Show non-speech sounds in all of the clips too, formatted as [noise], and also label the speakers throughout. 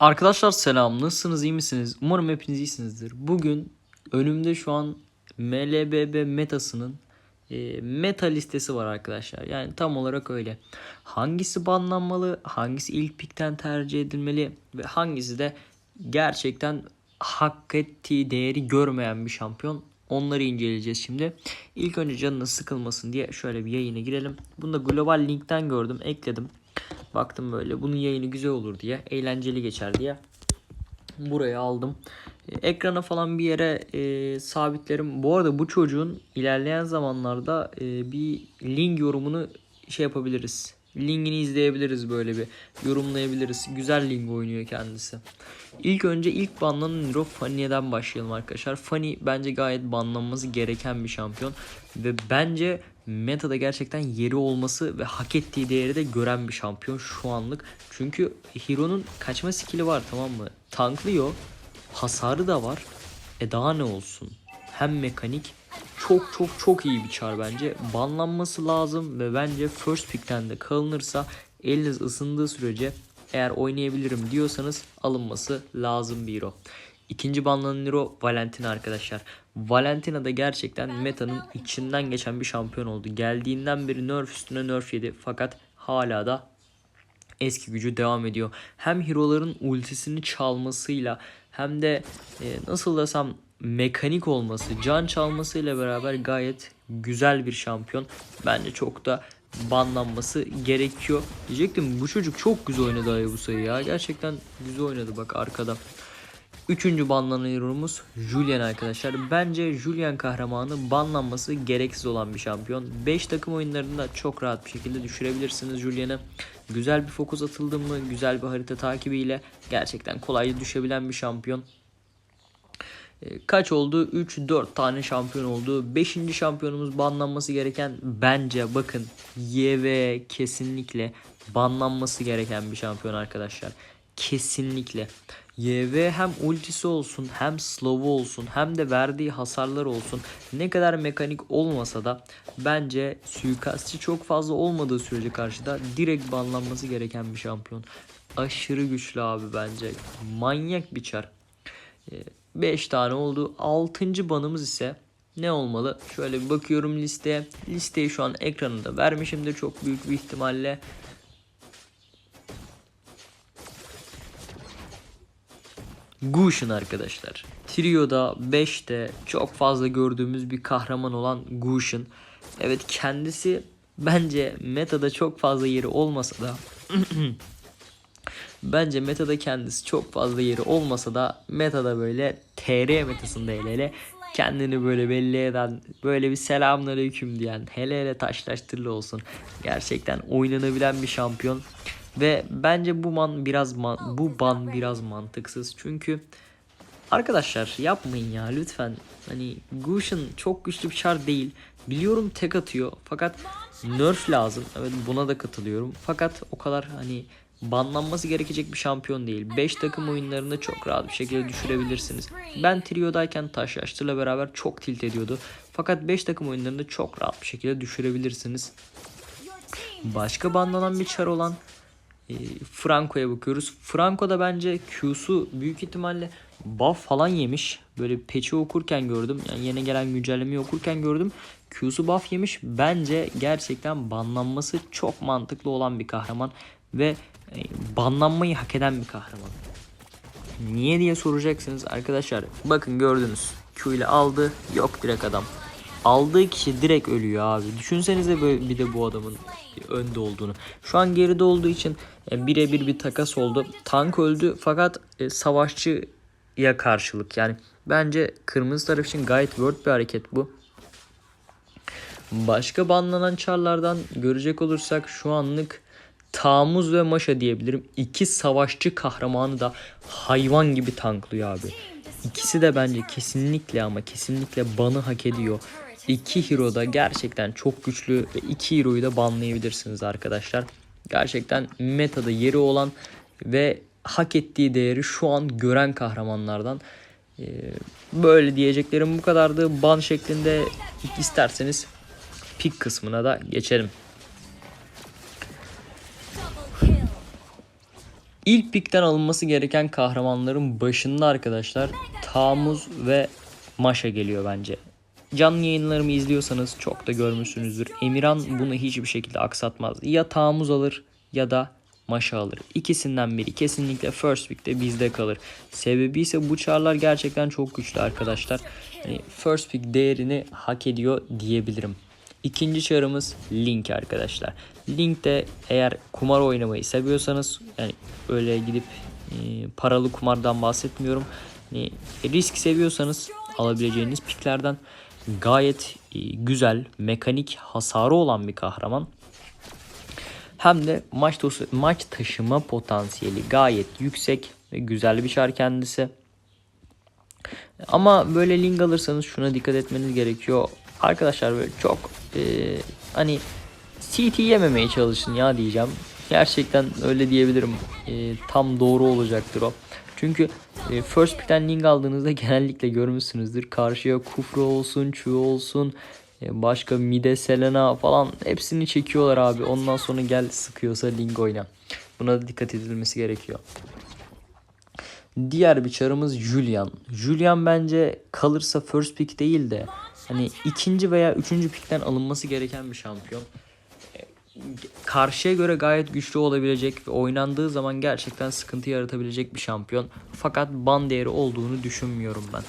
Speaker 1: Arkadaşlar selam. Nasılsınız? iyi misiniz? Umarım hepiniz iyisinizdir. Bugün önümde şu an MLBB metasının e, meta listesi var arkadaşlar. Yani tam olarak öyle. Hangisi banlanmalı, hangisi ilk pikten tercih edilmeli ve hangisi de gerçekten hak ettiği değeri görmeyen bir şampiyon. Onları inceleyeceğiz şimdi. İlk önce canınız sıkılmasın diye şöyle bir yayına girelim. Bunu da global linkten gördüm, ekledim. Baktım böyle bunun yayını güzel olur diye, eğlenceli geçer diye buraya aldım. Ekrana falan bir yere e, sabitlerim. Bu arada bu çocuğun ilerleyen zamanlarda e, bir link yorumunu şey yapabiliriz. Linkini izleyebiliriz böyle bir yorumlayabiliriz. Güzel link oynuyor kendisi. İlk önce ilk banlanan hero Fanny'den başlayalım arkadaşlar. Fanny bence gayet banlanması gereken bir şampiyon. Ve bence metada gerçekten yeri olması ve hak ettiği değeri de gören bir şampiyon şu anlık. Çünkü Hero'nun kaçma skill'i var tamam mı? Tanklıyor. Hasarı da var. E daha ne olsun? Hem mekanik çok çok çok iyi bir çar bence. Banlanması lazım ve bence first pick'ten de kalınırsa eliniz ısındığı sürece eğer oynayabilirim diyorsanız alınması lazım bir hero. İkinci banlanan hero Valentina arkadaşlar. Valentina da gerçekten metanın içinden geçen bir şampiyon oldu. Geldiğinden beri nerf üstüne nerf yedi fakat hala da eski gücü devam ediyor. Hem hero'ların ultisini çalmasıyla hem de e, nasıl desem mekanik olması, can çalmasıyla beraber gayet güzel bir şampiyon. Bence çok da banlanması gerekiyor. Diyecektim bu çocuk çok güzel oynadı Hayabusa'yı ya. Gerçekten güzel oynadı bak arkada. Üçüncü banlanan hero'muz Julian arkadaşlar. Bence Julian kahramanı banlanması gereksiz olan bir şampiyon. 5 takım oyunlarında çok rahat bir şekilde düşürebilirsiniz Julian'ı. Güzel bir fokus atıldı mı, güzel bir harita takibiyle gerçekten kolayca düşebilen bir şampiyon. E, Kaç oldu? 3-4 tane şampiyon oldu. 5. şampiyonumuz banlanması gereken bence bakın YV kesinlikle banlanması gereken bir şampiyon arkadaşlar. Kesinlikle. YV hem ultisi olsun hem slow'u olsun hem de verdiği hasarlar olsun ne kadar mekanik olmasa da bence suikastçı çok fazla olmadığı sürece karşıda direkt banlanması gereken bir şampiyon. Aşırı güçlü abi bence. Manyak bir çar. 5 tane oldu. 6. banımız ise ne olmalı? Şöyle bir bakıyorum listeye. Listeyi şu an ekranında vermişimdir çok büyük bir ihtimalle. Gush'un arkadaşlar. Trio'da 5'te çok fazla gördüğümüz bir kahraman olan Gush'un. Evet kendisi bence metada çok fazla yeri olmasa da [clears throat] Bence metada kendisi çok fazla yeri olmasa da metada böyle TR metasında hele hele kendini böyle belli eden böyle bir selamünaleyküm diyen hele hele taşlaştırlı olsun. Gerçekten oynanabilen bir şampiyon. Ve bence bu man biraz man- bu ban biraz mantıksız. Çünkü arkadaşlar yapmayın ya lütfen. Hani Gush'un çok güçlü bir çar değil. Biliyorum tek atıyor fakat nerf lazım. Evet buna da katılıyorum. Fakat o kadar hani banlanması gerekecek bir şampiyon değil. 5 takım oyunlarında çok rahat bir şekilde düşürebilirsiniz. Ben Trio'dayken Taş Yaşlı'yla beraber çok tilt ediyordu. Fakat 5 takım oyunlarında çok rahat bir şekilde düşürebilirsiniz. Başka banlanan bir çar olan Franco'ya bakıyoruz. Franco da bence Q'su büyük ihtimalle buff falan yemiş. Böyle patch'i okurken gördüm. Yani yeni gelen güncellemeyi okurken gördüm. Q'su buff yemiş. Bence gerçekten banlanması çok mantıklı olan bir kahraman. Ve e, banlanmayı hak eden bir kahraman. Niye diye soracaksınız arkadaşlar. Bakın gördünüz. Q ile aldı. Yok direkt adam. Aldığı kişi direkt ölüyor abi. Düşünsenize böyle bir de bu adamın önde olduğunu. Şu an geride olduğu için e, birebir bir takas oldu. Tank öldü fakat e, savaşçıya karşılık. Yani bence kırmızı taraf için gayet worth bir hareket bu. Başka banlanan çarlardan görecek olursak şu anlık Tamuz ve Maşa diyebilirim. İki savaşçı kahramanı da hayvan gibi tanklıyor abi. İkisi de bence kesinlikle ama kesinlikle banı hak ediyor. İki hero da gerçekten çok güçlü ve iki hero'yu da banlayabilirsiniz arkadaşlar. Gerçekten metada yeri olan ve hak ettiği değeri şu an gören kahramanlardan. Böyle diyeceklerim bu kadardı. Ban şeklinde isterseniz pick kısmına da geçelim. İlk pikten alınması gereken kahramanların başında arkadaşlar Tamuz ve Maşa geliyor bence. Canlı yayınlarımı izliyorsanız çok da görmüşsünüzdür. Emirhan bunu hiçbir şekilde aksatmaz. Ya Tamuz alır ya da Maşa alır. İkisinden biri kesinlikle first pick'te bizde kalır. Sebebi ise bu çarlar gerçekten çok güçlü arkadaşlar. Yani first pick değerini hak ediyor diyebilirim. İkinci çarımız Link arkadaşlar. Link de eğer kumar oynamayı seviyorsanız yani öyle gidip e, paralı kumardan bahsetmiyorum. Yani risk seviyorsanız alabileceğiniz piklerden gayet e, güzel, mekanik hasarı olan bir kahraman. Hem de maç, taşı- maç taşıma potansiyeli gayet yüksek ve güzel bir şar kendisi. Ama böyle link alırsanız şuna dikkat etmeniz gerekiyor. Arkadaşlar böyle çok e, hani CT yememeye çalışın ya diyeceğim. Gerçekten öyle diyebilirim. E, tam doğru olacaktır o. Çünkü e, first pick'ten link aldığınızda genellikle görmüşsünüzdür. Karşıya Kufra olsun, Chu olsun, e, başka Mide Selena falan hepsini çekiyorlar abi. Ondan sonra gel sıkıyorsa link oyna. Buna da dikkat edilmesi gerekiyor. Diğer bir çarımız Julian. Julian bence kalırsa first pick değil de hani ikinci veya üçüncü pickten alınması gereken bir şampiyon. Karşıya göre gayet güçlü olabilecek ve oynandığı zaman gerçekten sıkıntı yaratabilecek bir şampiyon. Fakat ban değeri olduğunu düşünmüyorum ben.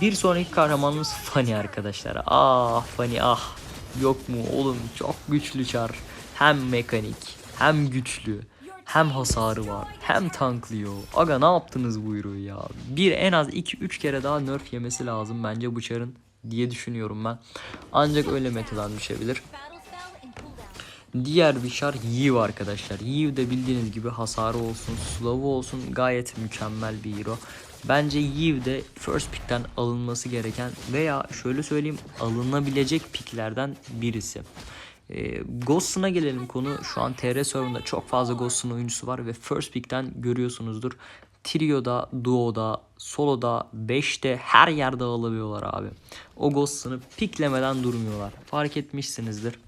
Speaker 1: Bir sonraki kahramanımız Fanny arkadaşlar. Ah Fanny ah. Yok mu oğlum çok güçlü çar. Hem mekanik hem güçlü hem hasarı var hem tanklıyor. Aga ne yaptınız bu hero'yu ya? Bir en az 2-3 kere daha nerf yemesi lazım bence bu çarın diye düşünüyorum ben. Ancak öyle metadan düşebilir. Diğer bir şar Yiv arkadaşlar. Yiv de bildiğiniz gibi hasarı olsun, slow'u olsun gayet mükemmel bir hero. Bence Yiv de first pick'ten alınması gereken veya şöyle söyleyeyim alınabilecek picklerden birisi. E, Ghost'una gelelim konu. Şu an TR serverında çok fazla Ghost'un oyuncusu var ve first pick'ten görüyorsunuzdur. Trio'da, Duo'da, Solo'da, 5'te her yerde alabiliyorlar abi. O Ghost'unu picklemeden durmuyorlar. Fark etmişsinizdir.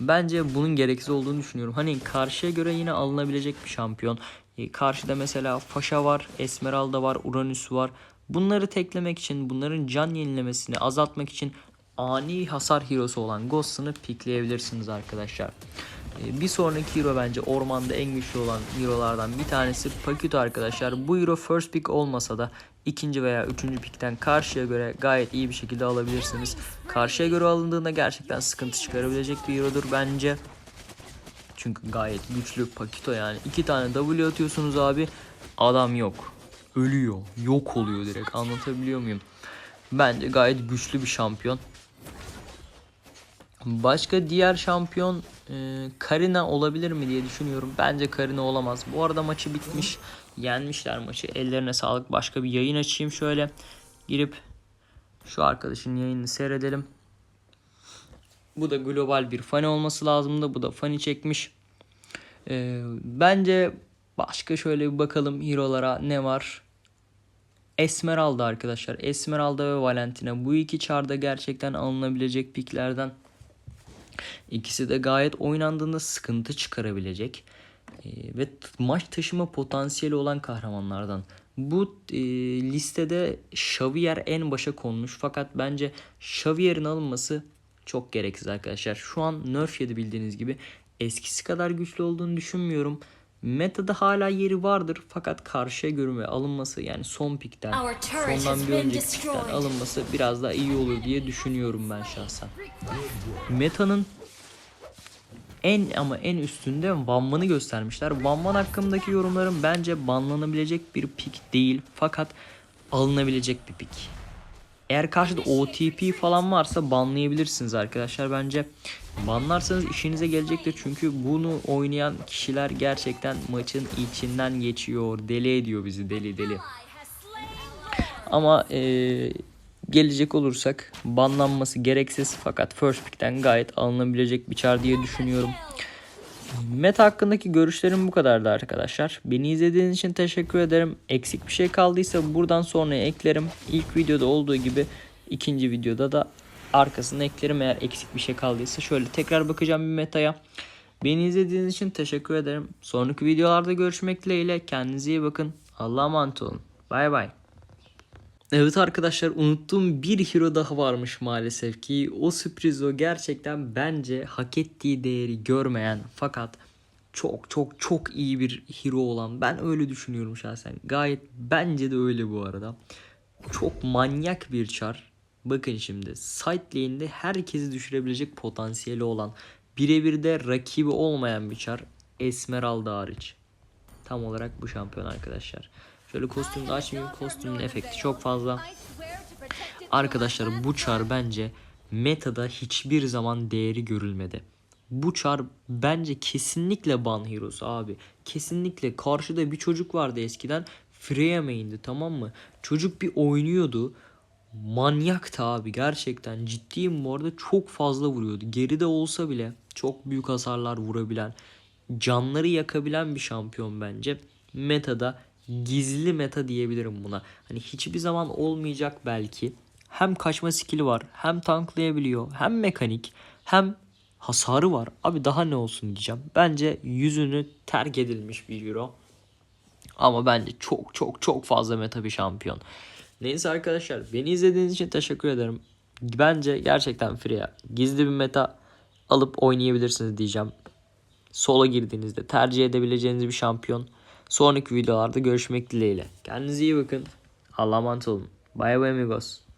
Speaker 1: Bence bunun gereksiz olduğunu düşünüyorum. Hani karşıya göre yine alınabilecek bir şampiyon. E, Karşıda mesela Faşa var, Esmeralda var, Uranüs var. Bunları teklemek için, bunların can yenilemesini azaltmak için ani hasar hero'su olan Ghost'unu pickleyebilirsiniz arkadaşlar. E, Bir sonraki hero bence ormanda en güçlü olan hero'lardan bir tanesi Pakuto arkadaşlar. Bu hero first pick olmasa da ikinci veya üçüncü pickten karşıya göre gayet iyi bir şekilde alabilirsiniz. Karşıya göre alındığında gerçekten sıkıntı çıkarabilecek bir hero'dur bence. Çünkü gayet güçlü Pakito yani. iki tane W atıyorsunuz abi. Adam yok. Ölüyor. Yok oluyor direkt. Anlatabiliyor muyum? Bence gayet güçlü bir şampiyon. Başka diğer şampiyon Karina olabilir mi diye düşünüyorum. Bence Karina olamaz. Bu arada maçı bitmiş. Yenmişler maçı. Ellerine sağlık. Başka bir yayın açayım şöyle. Girip şu arkadaşın yayını seyredelim. Bu da global bir fani olması lazımdı. Bu da fani çekmiş. Ee, bence başka şöyle bir bakalım hero'lara ne var. Esmeralda arkadaşlar. Esmeralda ve Valentina. Bu iki çarda gerçekten alınabilecek piklerden. İkisi de gayet oynandığında sıkıntı çıkarabilecek. Ee, ve maç taşıma potansiyeli olan kahramanlardan. Bu e, listede Xavier en başa konmuş fakat bence Xavier'in alınması çok gereksiz arkadaşlar. Şu an nerf yedi bildiğiniz gibi. Eskisi kadar güçlü olduğunu düşünmüyorum. Meta'da hala yeri vardır fakat karşıya görünme alınması yani son pikten sondan bir önceki pikten alınması biraz daha iyi olur diye düşünüyorum ben şahsen. Meta'nın en ama en üstünde Van Van'ı göstermişler. Van Van hakkındaki yorumlarım bence banlanabilecek bir pick değil fakat alınabilecek bir pick. Eğer karşıda OTP falan varsa banlayabilirsiniz arkadaşlar. Bence banlarsanız işinize gelecektir. Çünkü bunu oynayan kişiler gerçekten maçın içinden geçiyor. Deli ediyor bizi deli deli. Ama eee, gelecek olursak banlanması gereksiz fakat first pick'ten gayet alınabilecek bir çar diye düşünüyorum. Meta hakkındaki görüşlerim bu kadardı arkadaşlar. Beni izlediğiniz için teşekkür ederim. Eksik bir şey kaldıysa buradan sonra eklerim. İlk videoda olduğu gibi ikinci videoda da arkasına eklerim eğer eksik bir şey kaldıysa. Şöyle tekrar bakacağım bir metaya. Beni izlediğiniz için teşekkür ederim. Sonraki videolarda görüşmek dileğiyle. Kendinize iyi bakın. Allah'a emanet olun. Bay bay. Evet arkadaşlar unuttuğum bir hero daha varmış maalesef ki o sürpriz o gerçekten bence hak ettiği değeri görmeyen fakat çok çok çok iyi bir hero olan ben öyle düşünüyorum şahsen. Gayet bence de öyle bu arada. Çok manyak bir çar. Bakın şimdi side lane'de herkesi düşürebilecek potansiyeli olan birebir de rakibi olmayan bir çar Esmeralda hariç. Tam olarak bu şampiyon arkadaşlar. Şöyle kostümü de açmayayım. Kostümün efekti çok fazla. Arkadaşlar bu çar bence metada hiçbir zaman değeri görülmedi. Bu çar bence kesinlikle ban hero'su abi. Kesinlikle karşıda bir çocuk vardı eskiden. Freya main'di tamam mı? Çocuk bir oynuyordu. Manyaktı abi gerçekten. Ciddiyim bu arada çok fazla vuruyordu. Geride olsa bile çok büyük hasarlar vurabilen, canları yakabilen bir şampiyon bence. Meta'da gizli meta diyebilirim buna. Hani hiçbir zaman olmayacak belki. Hem kaçma skill'i var, hem tanklayabiliyor, hem mekanik, hem hasarı var. Abi daha ne olsun diyeceğim. Bence yüzünü terk edilmiş bir euro. Ama bence çok çok çok fazla meta bir şampiyon. Neyse arkadaşlar beni izlediğiniz için teşekkür ederim. Bence gerçekten Freya gizli bir meta alıp oynayabilirsiniz diyeceğim. Solo girdiğinizde tercih edebileceğiniz bir şampiyon. Sonraki videolarda görüşmek dileğiyle. Kendinize iyi bakın. Allah'a emanet olun. Bye bye amigos.